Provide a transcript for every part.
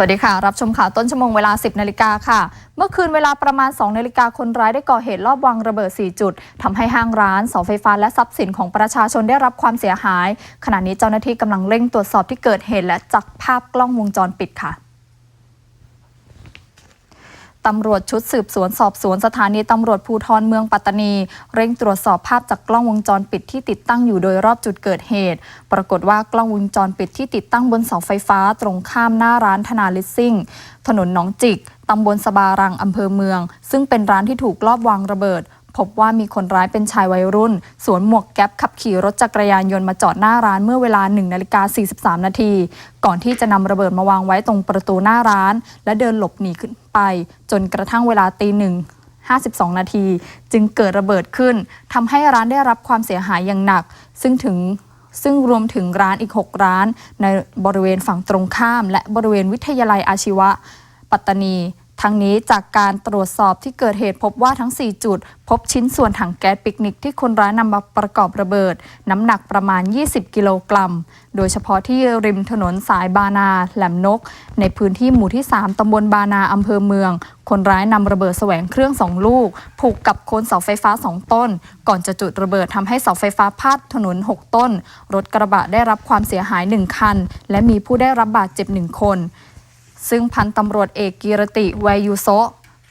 สวัสดีค่ะ รับชมข่าวต้นชั่วโมงเวลา 10นาฬิกาค่ะ เมื่อคืนเวลาประมาณ 2นาฬิกาคนร้ายได้ก่อเหตุลอบวางระเบิด 4 จุดทำให้ห้างร้านเสาไฟฟ้าและทรัพย์สินของประชาชนได้รับความเสียหาย ขณะนี้เจ้าหน้าที่กำลังเร่งตรวจสอบที่เกิดเหตุและจับภาพกล้องวงจรปิดค่ะ ตำรวจชุดสืบสวนสอบสวนสถานีตำรวจภูธรเมืองปัตตานี เร่งตรวจสอบภาพจากกล้องวงจรปิดที่ติดตั้งอยู่โดยรอบจุดเกิดเหตุ ปรากฏว่ากล้องวงจรปิดที่ติดตั้งบนเสาไฟฟ้า ตรงข้ามหน้าร้านธนาลิสซิ่ง ถนนหนองจิกตำบลสบารังอำเภอเมือง ซึ่งเป็นร้านที่ถูกลอบวางระเบิด พบว่ามีคนร้ายเป็นชายวัยรุ่น สวมหมวกแก๊ปขับขี่รถจักรยานยนต์มาจอดหน้าร้านเมื่อเวลา1นาฬิกา43 นาที ก่อนที่จะนำระเบิดมาวางไว้ตรงประตูหน้าร้าน และเดินหลบหนีขึ้นไป จนกระทั่งเวลาตีหนึ่ง52 นาที จึงเกิดระเบิดขึ้นทำให้ร้านได้รับความเสียหายอย่างหนัก ซึ่งถึงซึ่งรวมถึงร้านอีก 6 ร้าน ในบริเวณฝั่งตรงข้าม และบริเวณวิทยาลัยอาชีวะ ปัตตานี ทั้งนี้จากการตรวจสอบที่เกิดเหตุพบว่าทั้ง 4 จุด พบชิ้นส่วนถังแก๊สปิกนิกที่คนร้ายนำมาประกอบระเบิด น้ำหนักประมาณ 20 กิโลกรัม โดยเฉพาะที่ริมถนนสายบานา แหลมนก ในพื้นที่หมู่ที่ 3 ตำบลบานาอำเภอเมือง คนร้ายนำระเบิดแสวงเครื่อง2ลูก ผูกกับโคนเสาไฟฟ้า 2 ต้น ก่อนจะจุดระเบิดทำให้เสาไฟฟ้าพาดถนน 6 ต้น รถกระบะได้รับความเสียหาย 1 คัน และมีผู้ได้รับบาดเจ็บ 1 คน ซึ่งพันตำรวจเอกกีรติไวยูโซ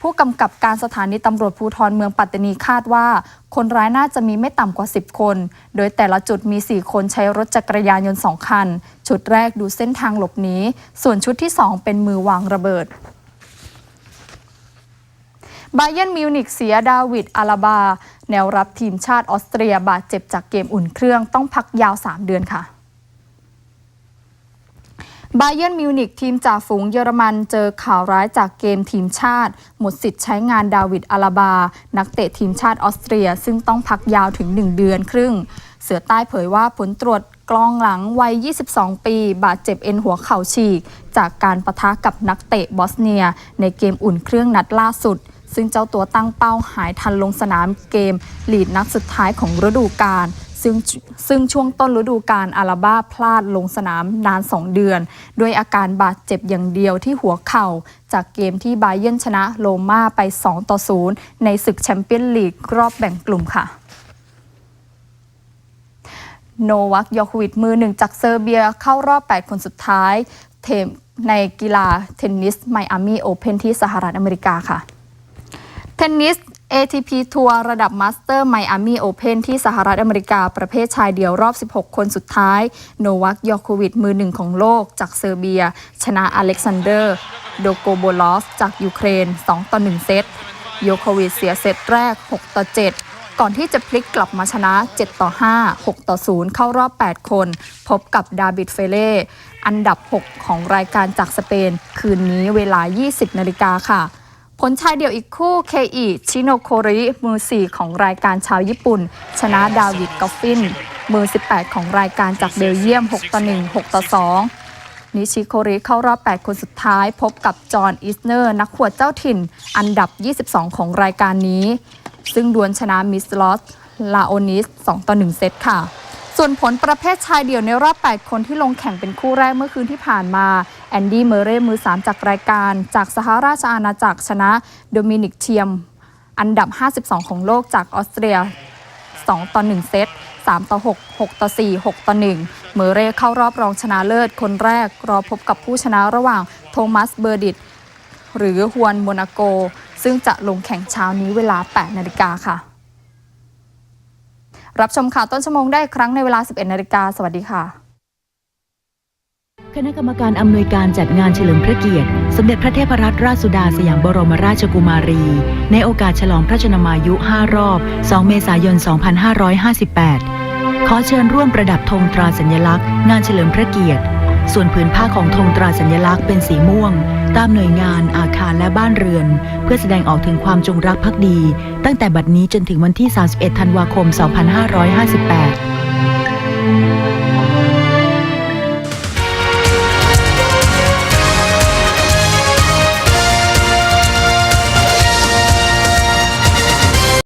ผู้กำกับการสถานีตำรวจภูธรเมืองปัตตานีคาดว่า คนร้ายน่าจะมีไม่ต่ำกว่า 10 คน โดยแต่ละจุดมี 4 คนใช้รถจักรยานยนต์ 2 คัน ชุดแรกดูเส้นทางหลบหนีส่วนชุดที่ 2 เป็นมือวางระเบิดบาเยนมิวนิกเสียดาวิดอาลาบา แนวรับทีมชาติออสเตรียบาดเจ็บจากเกมอุ่นเครื่องต้องพักยาว 3 เดือนค่ะ บาเยนมิวนิกทีมจ่าฝูงเยอรมันเจอข่าวร้ายจากเกมทีมชาติ หมดสิทธิ์ใช้งานดาวิดอาลาบา นักเตะทีมชาติออสเตรีย ซึ่งต้องพักยาวถึง 1 เดือนครึ่ง เสือใต้เผยว่าผลตรวจกลองหลังวัย 22 ปี บาดเจ็บเอ็นหัวเข่าฉีก จากการประทะกับนักเตะบอสเนีย ในเกมอุ่นเครื่องนัดล่าสุด ซึ่งเจ้าตัวตั้งเป้าหายทันลงสนามเกมลีดนัดสุดท้ายของฤดูกาล ซึ่งซึ่งช่วงต้นฤดูกาลอาราบ้าพลาดลงสนามนาน 2 เดือน ด้วยอาการบาดเจ็บอย่างเดียวที่หัวเข่า จากเกมที่บาเยนชนะโรม่าไป 2 ต่อ 0 ในศึกแชมเปี้ยนลีกรอบแบ่งกลุ่มค่ะโนวัคยอควิดมือหนึ่งจากเซอร์เบียเข้ารอบ 8 คนสุดท้ายเทมในกีฬาเทนนิสไมอามีโอเพนที่สหรัฐอเมริกาค่ะ เทนนิส ATP ทัวร์ระดับมาสเตอร์ไมอามี่โอเพนที่สหรัฐอเมริกาประเภทชายเดียวรอบ 16 คนสุดท้าย โนวัคยอโควิดมือหนึ่งของโลกจากเซอร์เบีย ชนะอเล็กซานเดอร์ โดโกโบลอฟ จากยูเครน 2 ต่อ 1 เซตโยโควิดเสียเซตแรก 6 ต่อ 7 ก่อนที่จะพลิกกลับมาชนะ 7 ต่อ 5 6 ต่อ 0 เข้ารอบ 8 คน พบกับดาบิดเฟเล่อันดับ 6 ของรายการจากสเปน คืนนี้เวลา 20นาฬิกาค่ะ ผลชายเดี่ยวอีกคู่เคอิชิโนโคริ มือ 4 ของรายการชาวญี่ปุ่น ชนะดาวิดกอฟฟิน มือ 18 ของรายการจากเบลเยียม 6 ต่อ 1 6 ต่อ 2 นิชิโคริเข้ารอบ 8 คนสุดท้าย พบกับจอห์นอิสเนอร์ นักขวดเจ้าถิ่น อันดับ 22 ของรายการนี้ ซึ่งดวลชนะมิสลอสลาโอนิส 2 ต่อ 1 เซตค่ะ ส่วนผลประเภทชายเดี่ยวในรอบ 8 คนที่ลงแข่งเป็นคู่แรกเมื่อคืนที่ผ่านมา แอนดี้เมเร่มือ 3 จากรายการ จากสหราชอาณาจักรชนะโดมินิกเทียม อันดับ 52 ของโลกจากออสเตรีย 2 ต่อ 1 เซต 3 ต่อ 6 6 ต่อ 4 6 ต่อ 1 เมเร่เข้ารอบรองชนะเลิศคนแรก รอพบกับผู้ชนะระหว่างโทมัสเบอร์ดิตหรือฮวนโมนาโก ซึ่งจะลงแข่งเช้านี้เวลา 8 นาฬิกาค่ะ รับชมข่าวต้นชั่วโมงได้ครั้งในเวลา 11 นาฬิกา สวัสดีค่ะ คณะกรรมการอำนวยการจัดงานเฉลิมพระเกียรติ สมเด็จพระเทพรัตนราชสุดาสยามบรมราชกุมารี ในโอกาสฉลองพระชนมายุ 5 รอบ 2 เมษายน 2558 ขอเชิญร่วมประดับธงตราสัญลักษณ์ งานเฉลิมพระเกียรติ ส่วนผืนผ้าของธงตราสัญลักษณ์เป็นสีม่วง ตามหน่วยงานอาคารและบ้านเรือน เพื่อแสดงออกถึงความจงรักภักดี ตั้งแต่บัดนี้จนถึงวันที่ 31 ธันวาคม 2558